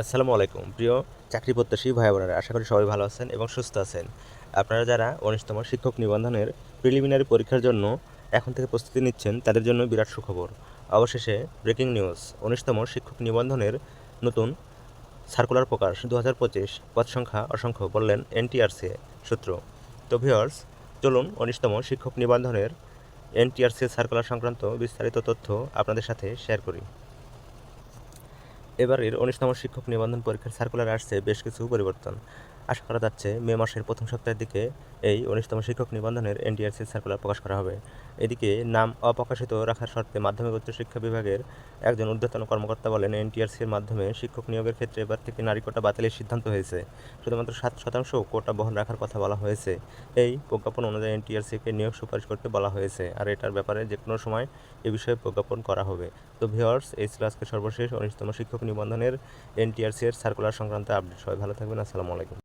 আসসালামু আলাইকুম। প্রিয় চাকরি প্রত্যাশী ভাই বোনেরা আশা করি সবাই ভালো আছেন এবং সুস্থ আছেন। আপনারা যারা উনিশতম শিক্ষক নিবন্ধনের প্রিলিমিনারি পরীক্ষার জন্য এখন থেকে প্রস্তুতি নিচ্ছেন, তাদের জন্য বিরাট সুখবর। অবশেষে ব্রেকিং নিউজ উনিশতম শিক্ষক নিবন্ধনের নতুন সার্কুলার প্রকাশ দু হাজার পঁচিশ, পদ সংখ্যা অসংখ্য, বললেন এনটিআরসি সূত্র। তো ভিওর্স চলুন উনিশতম শিক্ষক নিবন্ধনের এনটিআরসি সার্কুলার সংক্রান্ত বিস্তারিত তথ্য আপনাদের সাথে শেয়ার করি। এবারের উনিশতম শিক্ষক নিবন্ধন পরীক্ষার সার্কুলার আসছে বেশ কিছু পরিবর্তন। আশা করা যাচ্ছে মে মাসের প্রথম সপ্তাহের দিকে এই উনিশতম শিক্ষক নিবন্ধনের এনটিআরসি সার্কুলার প্রকাশ করা হবে। এদিকে নাম অপ্রকাশিত রাখার শর্তে মাধ্যমিক উচ্চ শিক্ষা বিভাগের একজন ঊর্ধ্বতন কর্মকর্তা বলেন, এনটিআরসির মাধ্যমে শিক্ষক নিয়োগের ক্ষেত্রে এবার থেকে নারী কোটা বাতিলের সিদ্ধান্ত হয়েছে। শুধুমাত্র সাত শতাংশ কোটা বহন রাখার কথা বলা হয়েছে। এই প্রজ্ঞাপন অনুযায়ী এনটিআরসিকে নিয়োগ সুপারিশ করতে বলা হয়েছে আর এটার ব্যাপারে যে কোনো সময় এ বিষয়ে প্রজ্ঞাপন করা হবে। তো ভিওয়ার্স এই ছিল আজকে সর্বশেষ উনিশতম শিক্ষক নিবন্ধনের এনটিআরসি এর সার্কুলার সংক্রান্ত আপডেট। সবাই ভালো থাকবেন। আসসালামু আলাইকুম।